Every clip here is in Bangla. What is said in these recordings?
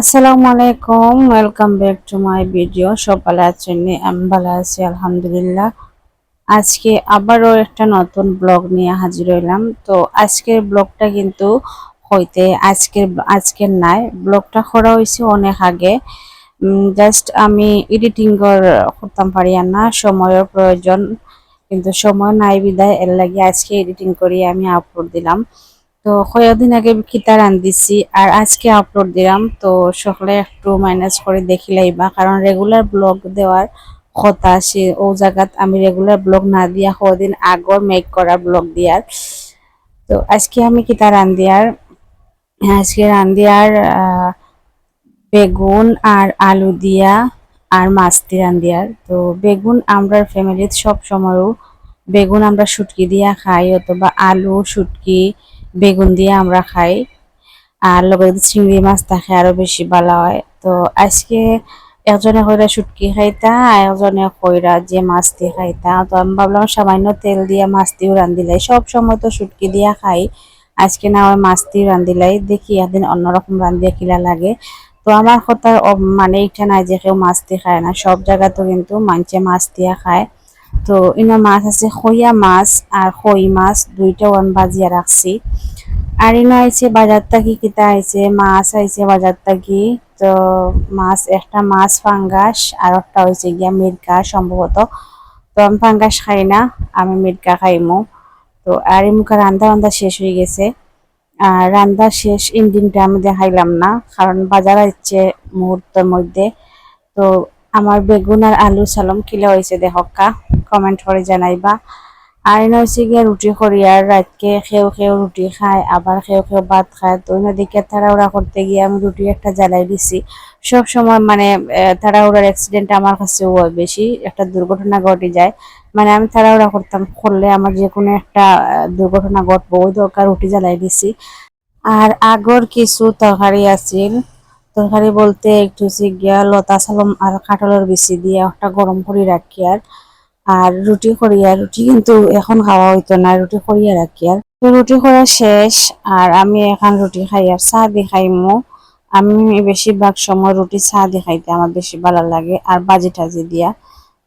আসসালামু আলাইকুম welcome back to my video সব ভালো আছেন আমি ভালো আছি, আলহামদুলিল্লাহ। আজকে আবারও একটা নতুন ব্লগ নিয়ে হাজির হইলাম। তো আজকের ব্লগটা কিন্তু হইতে আজকের আজকের নাই। ব্লগটা করা হয়েছে অনেক আগে। জাস্ট আমি এডিটিং করতাম পারি না সময়ের প্রয়োজন। কিন্তু সময় নাই বিদায়, এর লাগে আজকে এডিটিং করি আমি আপলোড দিলাম। তো কয়েকদিন আগে খিতা রান্ধিছি আর আজকে আপলোড দিলাম, তো সকলে একটু মাইনাস করে দেখিলাইবা কারণ রেগুলার ব্লগ দেওয়ার কথা সে ও জায়গাত আমি রেগুলার ব্লগ না দিয়া কদিন আগর মেক করা ব্লগ দিয়ার। তো আজকে আমি কিতা রান্ধিয়ার আজকে রান্ধিয়ার বেগুন আর আলু দিয়া আর মাছ দিয়ে রান্ধিয়ার তো বেগুন আমরা ফ্যামিলিতে সব সময়ও, বেগুন আমরা শুটকি দিয়া খাই অথবা আলু, শুটকি বেগুন দিয়ে আমরা খাই। আর লগে যদি চিংড়ি মাছ থাকে আরও বেশি ভালো হয়। তো আজকে একজনে কইরা শুটকি খাইতা একজনে কইরা যে মাছ দিয়ে খাইতা। তো আমি ভাবলাম সামান্য তেল দিয়ে মাছ দিয়েও রান্ধিলাই। সব সময় তো শুটকি দিয়া খাই। আজকে না ওই মাছ দিয়ে রান্ধিলাই। দেখি একদিন অন্যরকম রান্ধিয়া কিলা লাগে। তো আমার কথা মানে এটা নাই যে কেউ মাছ দিয়ে খায় না। সব জায়গাতেও কিন্তু মানছে মাছ দিয়া খায়। তো ইনো মাছ আছে খইয়া মাছ আর খই মাছ দুইটাও আমি বাজিয়া রাখছি। আর ইনো আইছে বাজার থাকি, কিতা আইছে, মাছ আইছে বাজার থাকি। তো মাছ, একটা মাছ ফাঙ্গাস আর একটা হয়েছে গিয়া মির্কা সম্ভবত। তো আমি ফাঙ্গাস খাই না, আমি মির্কা খাইমু। তো আর এই মুখে রান্না বান্ধা শেষ হয়ে গেছে। আর রান্না শেষ ইন্ডিংটা আমি দেখাইলাম না, কারণ বাজার আসছে মুহূর্তের মধ্যে। তো আমার বেগুন আর আলু সালম কিলা হয়েছে দেখকা কমেন্ট করে জানাইবা। আর এনে হচ্ছে গিয়ে রুটি করি আর রাতকে খেয়েও খেয়েও রুটি খায় আবার খেয়েও খেয়েও ভাত খায় তো এনে দিকে তাড়াহুড়া করতে গিয়ে আমি রুটি একটা জ্বালাই দিছি। সব সময় মানে তাড়াহুড়ার অ্যাক্সিডেন্ট আমার কাছে বেশি একটা দুর্ঘটনা ঘটে যায়। মানে আমি তাড়াহুড়া করতাম করলে আমার যে কোনো একটা দুর্ঘটনা ঘটবো ওই দরকার রুটি জ্বালাই দিছি। আর আগর কিছু তরকারি আছিল তরকারি বলতে একটু গিয়া লতা সালম আর কাঁঠালের বিচি দিয়ে, একটা গরম করে রাখি আর আর রুটি করিয়া রুটি কিন্তু এখন খাওয়া হইতো না, রুটি করিয়া রাখি আর। তো রুটি করা শেষ, আর আমি এখন রুটি খাই আর চা দি খাইমো। আমি বেশিরভাগ সময় রুটি, চা দি খাইতে আমার বেশি ভালো লাগে, আর বাজি টাজি দিয়া।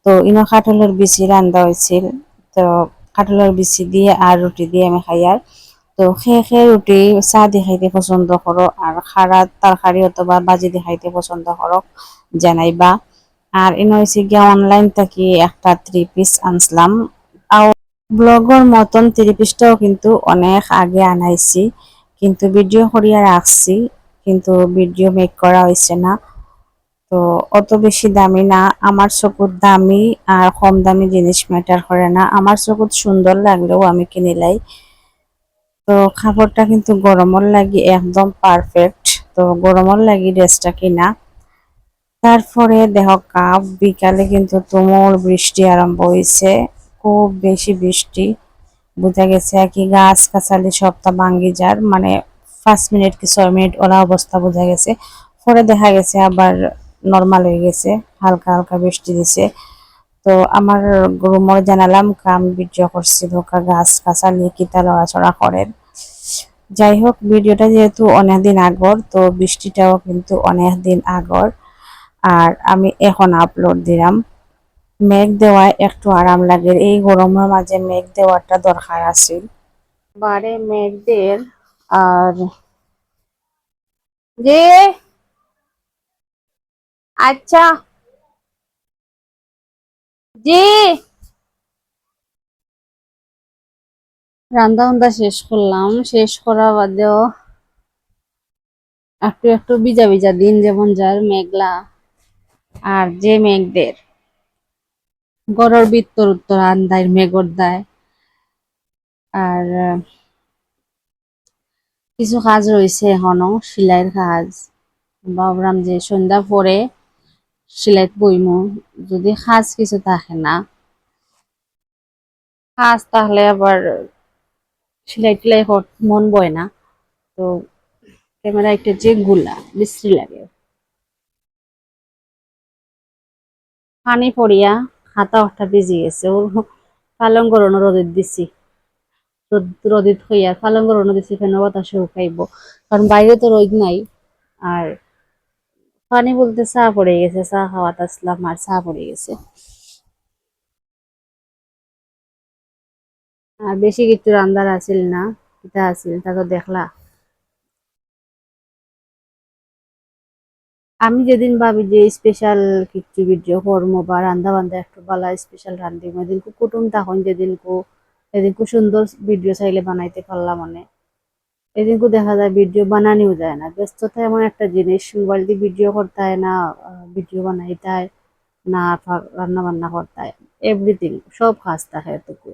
তো ইনো কাঠলের বিচি রান্দা হয়েছিল তো কাঠলের বিচি দিয়ে আর রুটি দিয়ে আমি খাই আর। তো খেয়ে খেয়ে রুটি, চা দি খাইতে পছন্দ করো, আর খারা তরকারি অথবা বাজি দি খাইতে পছন্দ করো, জানাইবা। আর এনে হয়েছে গিয়া অনলাইন থেকে একটা থ্রি পিস আনছিলাম। আর ব্লগর মতন থ্রি পিসটাও কিন্তু অনেক আগে আনাইছি। কিন্তু ভিডিও করিয়া রাখছি, কিন্তু ভিডিও মেক করা হয়েছে না। তো অত বেশি দামি না, আমার চকুর দামি আর কম দামি জিনিস ম্যাটার করে না। আমার চকুর সুন্দর লাগলেও আমি কিনিলাই তো খাবারটা কিন্তু গরমর লাগি একদম পারফেক্ট তো গরমর লাগি ড্রেসটা কিনা। তারপরে দেহ কাপ, বিকালে কিন্তু তুমুল বৃষ্টি আরম্ভ হয়েছে। খুব বেশি বৃষ্টি। বোঝা গেছে আর কি গাছ গাছালি সবটা ভাঙ্গি যার মানে পাঁচ মিনিট কি ছয় মিনিট ওরা অবস্থা বোঝা গেছে। পরে দেখা গেছে আবার নর্মাল হয়ে গেছে, হালকা হালকা বৃষ্টি দিছে। তো আমার রুমর জানালাম, কাম বীর্য করছি ধোকা গাছ গাছালি কিতা লড়াচড়া করেন। যাই হোক ভিডিওটা যেহেতু অনেক দিন আগর, তো বৃষ্টিটাও কিন্তু অনেক দিন আগর। আর আমি এখন আপলোড দিলাম। মেঘ দেওয়ায় একটু আরাম লাগে। এই গরমের মাঝে মেঘ দেওয়াটা দরকার আছে। বারে মেঘদের আর যে আচ্ছা। জি। রান্না বান্না শেষ করলাম। শেষ করা বাদেও একটু একটু ভিজা ভিজা দিন যেমন যার, মেঘলা। আর যে মেঘদের গড়র বিত্তর উত্তর আন্দায় মেঘর দেয়। আর কিছু কাজ রয়েছে এখনও, সিলাইয়ের কাজ। ভাবলাম যে সন্ধ্যা পরে সেলাই বইমু। যদি কাজ কিছু থাকে না, কাজ তাহলে আবার সেলাই টেলাই মন বয় না। তো ক্যামেরা একটা যে গুলা, বিশ্রী লাগে। পানি পড়িয়া হাতা হাতা ভিজি গেছে। ওর পালং গরণ রোদের দিছি রোদিত হইয়া পালং গরণ দিছি ফেন বাতাসে খাইব কারণ বাইরে তো রোদ নাই। আর পানি বলতে চা পড়ে গেছে, চা খাওয়াতে আসলাম, আর চা পড়ে গেছে। আর বেশি কিছু রান্দার আছিল না এটা আছিল তা তো দেখলা। আমি যেদিন ভাবি যে স্পেশাল কিছু ভিডিও করব বা রান্দা বান্ধা একটু বালা স্পেশাল রান্ধি ওদিন কু কুটুম তখন যেদিন কু সেদিন কু সুন্দর ভিডিও চাইলে বানাইতে পারলাম মানে এদিন কু দেখা যায় ভিডিও বানানিও যায় না। ব্যস্ততা এমন একটা জিনিস মোবাইল দিয়ে ভিডিও করতে হয় না ভিডিও বানাইতে হয় না রান্না বান্না করতে হয় এভরিথিং সব কাজ থাকে এতটুকু